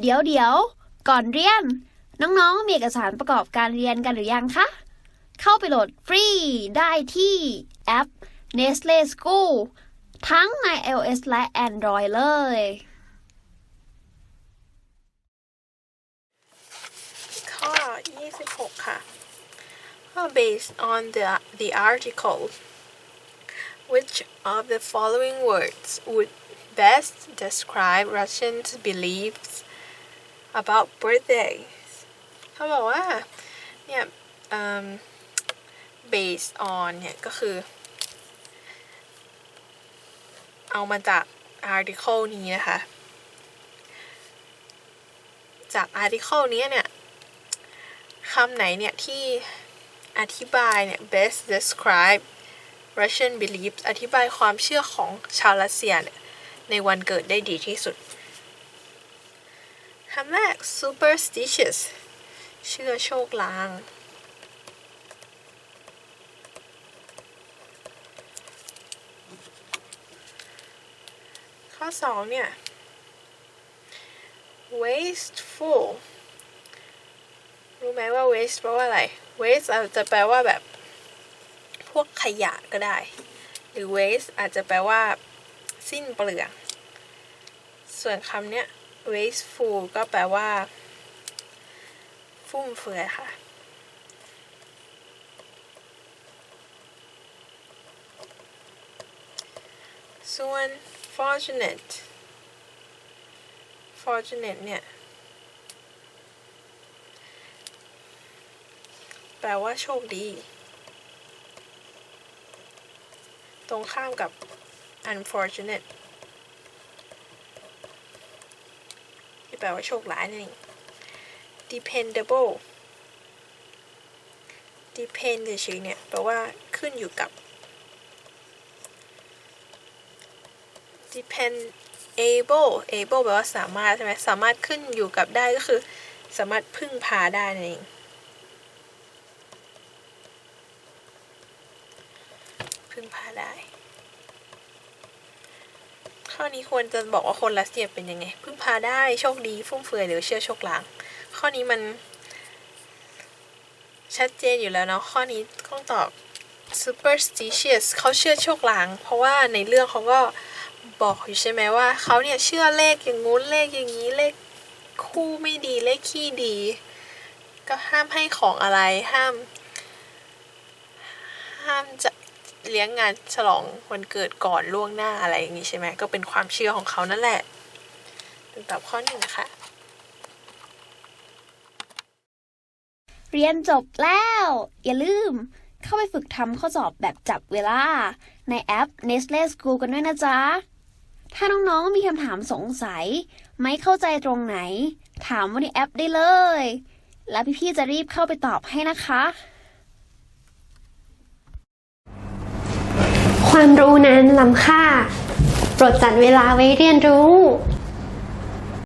เดี๋ยวเดี๋ยว ก่อนเรียน น้องๆ มีเอกสารประกอบการเรียนกันหรือยังคะ เข้าไปโหลดฟรีได้ที่แอป Nestle School ทั้งใน iOS และ Android เลย ข้อ 26 ค่ะ Based on the the article which of the following words would best describe Russians' beliefs about birthdays เขาบอกว่า เนี่ย based on เนี่ย ก็คือ เอามาจาก article นี้นะคะ จาก article นี้เนี่ยคำไหนเนี่ย ที่อธิบายเนี่ย best describe Russian beliefs อธิบายความเชื่อของชาวรัสเซียเนี่ยในวันเกิดได้ดีที่สุด คำแรก superstitious เชื่อโชคลาง ข้อสองเนี่ย wasteful รู้ไหมว่า waste แปลว่าอะไร waste อาจจะแปลว่าแบบ พวกขยะก็ได้ หรือ waste อาจจะแปลว่า สิ้นเปลือง ส่วนคำเนี้ย wasteful ก็แปลว่า ฟุ่มเฟือยค่ะ ส่วน fortunate fortunate เนี่ย แปลว่าโชคดี ตรงข้ามกับ unfortunate ที่แปลว่าโชคร้ายนั่นเอง dependable depend เฉยๆเนี่ยแปลว่าขึ้นอยู่กับ depend able able แปลว่าสามารถใช่ไหมสามารถขึ้นอยู่กับได้ก็คือ สามารถพึ่งพาได้นั่นเอง พึ่งพาได้ ข้อนี้ควรจะบอกว่าคนรัสเซียเป็นยังไง พึ่งพาได้โชคดีฟุ่มเฟือยหรือเชื่อโชคลาง ข้อนี้มัน ชัดเจนอยู่แล้วเนาะข้อนี้ต้องตอบ superstitious เขาเชื่อโชคลาง เพราะว่าในเรื่องเขาก็บอกอยู่ใช่ไหมว่าเขาเนี่ยเชื่อเลขอย่างงู้นเลขอย่างนี้เลขคู่ไม่ดีเลขขี้ดี ก็ห้ามให้ของอะไรห้าม ห้ามจะ เลี้ยงงานฉลองวันเกิดก่อนล่วงหน้าอะไรอย่างนี้ใช่ไหมก็เป็นความเชื่อของเขานั่นแหละตอบข้อหนึ่งค่ะ เรียนจบแล้ว อย่าลืม เข้าไปฝึกทำข้อสอบแบบจับเวลา ในแอป Nestle School กันด้วยนะจ๊ะ ถ้าน้องๆมีคำถามสงสัย ไม่เข้าใจตรงไหน ถามว่าในแอปได้เลย แล้วพี่ๆจะรีบเข้าไปตอบให้นะคะ ความรู้นั้นล้ำค่า โปรดจัดเวลาไว้เรียนรู้